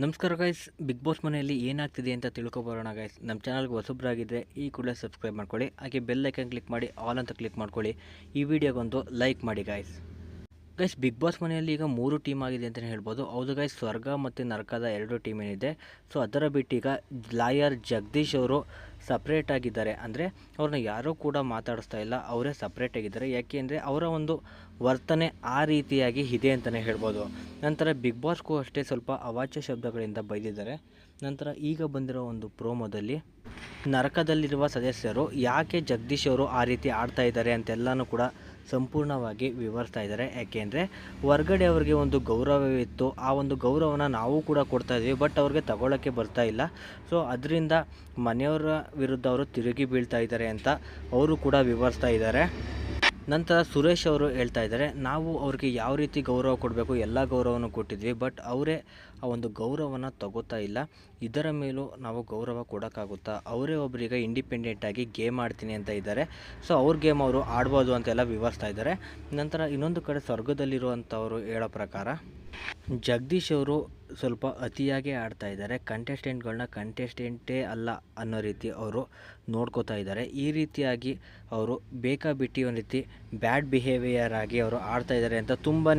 ನಮಸ್ಕಾರ guys Bigg Boss ಮನೆಯಲ್ಲಿ ಏನಾಗ್ತಿದೆ ಅಂತ ತಿಳ್ಕೊಬರೋಣ ಗೈಸ್ ನಮ್ಮ ಚಾನಲ್ಗೆ ಹೊಸಬ್ರಾಗಿದ್ದರೆ ಈ ಕೂಡಲೇ ಸಬ್ಸ್ಕ್ರೈಬ್ ಮಾಡ್ಕೊಳ್ಳಿ, ಹಾಗೆ ಬೆಲ್ ಐಕನ್ ಕ್ಲಿಕ್ ಮಾಡಿ ಆಲ್ ಅಂತ ಕ್ಲಿಕ್ ಮಾಡ್ಕೊಳ್ಳಿ. ಈ ವಿಡಿಯೋಗೊಂದು ಲೈಕ್ ಮಾಡಿ ಗೈಸ್ ಗೈಸ್ ಬಿಗ್ ಬಾಸ್ ಮನೆಯಲ್ಲಿ ಈಗ ಮೂರು ಟೀಮ್ ಆಗಿದೆ ಅಂತಲೇ ಹೇಳ್ಬೋದು. ಹೌದು ಗೈಸ್ ಸ್ವರ್ಗ ಮತ್ತು ನರಕದ ಎರಡು ಟೀಮ್ ಏನಿದೆ. ಸೊ ಅದರ ಬಿಟ್ಟು ಈಗ ಲಾಯರ್ ಜಗದೀಶ್ ಅವರು ಸಪ್ರೇಟ್ ಆಗಿದ್ದಾರೆ. ಅಂದರೆ ಅವ್ರನ್ನ ಯಾರೂ ಕೂಡ ಮಾತಾಡಿಸ್ತಾ ಇಲ್ಲ. ಅವರೇ ಸಪ್ರೇಟಾಗಿದ್ದಾರೆ ಯಾಕೆ ಅಂದರೆ ಅವರ ಒಂದು ವರ್ತನೆ ಆ ರೀತಿಯಾಗಿ ಇದೆ ಅಂತಲೇ ಹೇಳ್ಬೋದು. ನಂತರ ಬಿಗ್ ಬಾಸ್ಗೂ ಅಷ್ಟೇ ಸ್ವಲ್ಪ ಅವಾಚ್ಯ ಶಬ್ದಗಳಿಂದ ಬೈದಿದ್ದಾರೆ. ನಂತರ ಈಗ ಬಂದಿರೋ ಒಂದು ಪ್ರೋಮೋದಲ್ಲಿ ನರಕದಲ್ಲಿರುವ ಸದಸ್ಯರು ಯಾಕೆ ಜಗದೀಶ್ ಅವರು ಆ ರೀತಿ ಆಡ್ತಾ ಇದ್ದಾರೆ ಅಂತೆಲ್ಲನೂ ಕೂಡ ಸಂಪೂರ್ಣವಾಗಿ ವಿವರಿಸ್ತಾ ಇದ್ದಾರೆ. ಯಾಕೆಂದರೆ ಹೊರ್ಗಡೆ ಅವ್ರಿಗೆ ಒಂದು ಗೌರವವಿತ್ತು ಆ ಒಂದು ಗೌರವನ ನಾವು ಕೂಡ ಕೊಡ್ತಾ ಇದ್ವಿ. ಬಟ್ ಅವ್ರಿಗೆ ತಗೊಳ್ಳೋಕ್ಕೆ ಬರ್ತಾ ಇಲ್ಲ. ಸೊ ಅದರಿಂದ ಮನೆಯವರ ವಿರುದ್ಧ ಅವರು ತಿರುಗಿ ಬೀಳ್ತಾ ಇದ್ದಾರೆ ಅಂತ ಅವರು ಕೂಡ ವಿವರಿಸ್ತಾ ಇದ್ದಾರೆ. ನಂತರ ಸುರೇಶ್ ಅವರು ಹೇಳ್ತಾ ಇದ್ದಾರೆ, ನಾವು ಅವ್ರಿಗೆ ಯಾವ ರೀತಿ ಗೌರವ ಕೊಡಬೇಕು, ಎಲ್ಲ ಗೌರವವನ್ನು ಕೊಟ್ಟಿದ್ವಿ ಬಟ್ ಅವರೇ ಆ ಒಂದು ಗೌರವನ ತಗೋತಾ ಇಲ್ಲ. ಇದರ ಮೇಲೂ ನಾವು ಗೌರವ ಕೊಡೋಕ್ಕಾಗುತ್ತಾ? ಅವರೇ ಒಬ್ಬರಿಗೆ ಇಂಡಿಪೆಂಡೆಂಟಾಗಿ ಗೇಮ್ ಆಡ್ತೀನಿ ಅಂತ ಇದ್ದಾರೆ. ಸೊ, ಅವ್ರ ಗೇಮ್ ಅವರು ಆಡ್ಬೋದು ಅಂತೆಲ್ಲ ವಿವರಿಸ್ತಾ ಇದ್ದಾರೆ. ನಂತರ ಇನ್ನೊಂದು ಕಡೆ ಸ್ವರ್ಗದಲ್ಲಿರುವಂಥವರು ಹೇಳೋ ಪ್ರಕಾರ ಜಗದೀಶ್ ಅವರು ಸ್ವಲ್ಪ ಅತಿಯಾಗೇ ಆಡ್ತಾ ಇದ್ದಾರೆ. ಕಂಟೆಸ್ಟೆಂಟ್ಗಳನ್ನ ಕಂಟೆಸ್ಟೆಂಟೇ ಅಲ್ಲ ಅನ್ನೋ ರೀತಿ ಅವರು ನೋಡ್ಕೋತಾ ಇದ್ದಾರೆ. ಈ ರೀತಿಯಾಗಿ ಅವರು ಬೇಕಾ ಬಿಟ್ಟಿ ಒಂದು ರೀತಿ ಬ್ಯಾಡ್ ಬಿಹೇವಿಯರ್ ಆಗಿ ಅವರು ಆಡ್ತಾ ಇದ್ದಾರೆ ಅಂತ ತುಂಬಾ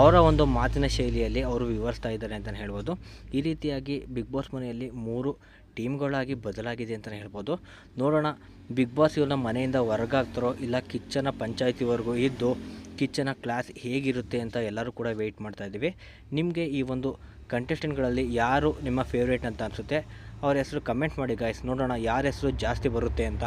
ಅವರ ಒಂದು ಮಾತಿನ ಶೈಲಿಯಲ್ಲಿ ಅವರು ವಿವರಿಸ್ತಾ ಇದ್ದಾರೆ ಅಂತಲೇ ಹೇಳ್ಬೋದು. ಈ ರೀತಿಯಾಗಿ ಬಿಗ್ ಬಾಸ್ ಮನೆಯಲ್ಲಿ ಮೂರು ಟೀಮ್ಗಳಾಗಿ ಬದಲಾಗಿದೆ ಅಂತಲೇ ಹೇಳ್ಬೋದು. ನೋಡೋಣ ಬಿಗ್ ಬಾಸ್ ಇವ್ರನ್ನ ಮನೆಯಿಂದ ಹೊರಗಾಗ್ತಾರೋ ಇಲ್ಲ ಕಿಚ್ಚನ ಪಂಚಾಯತಿವರೆಗೂ ಇದ್ದು ಕಿಚ್ಚನ ಕ್ಲಾಸ್ ಹೇಗಿರುತ್ತೆ ಅಂತ ಎಲ್ಲರೂ ಕೂಡ ವೆಯ್ಟ್ ಮಾಡ್ತಾ ಇದ್ದೀವಿ. ನಿಮಗೆ ಈ ಒಂದು ಕಂಟೆಸ್ಟೆಂಟ್ಗಳಲ್ಲಿ ಯಾರು ನಿಮ್ಮ ಫೇವ್ರೇಟ್ ಅಂತ ಅನಿಸುತ್ತೆ? ಅವ್ರ ಹೆಸರು ಕಮೆಂಟ್ ಮಾಡಿ ಗಾಯ್ಸ್ ನೋಡೋಣ ಯಾರ ಹೆಸರು ಜಾಸ್ತಿ ಬರುತ್ತೆ ಅಂತ.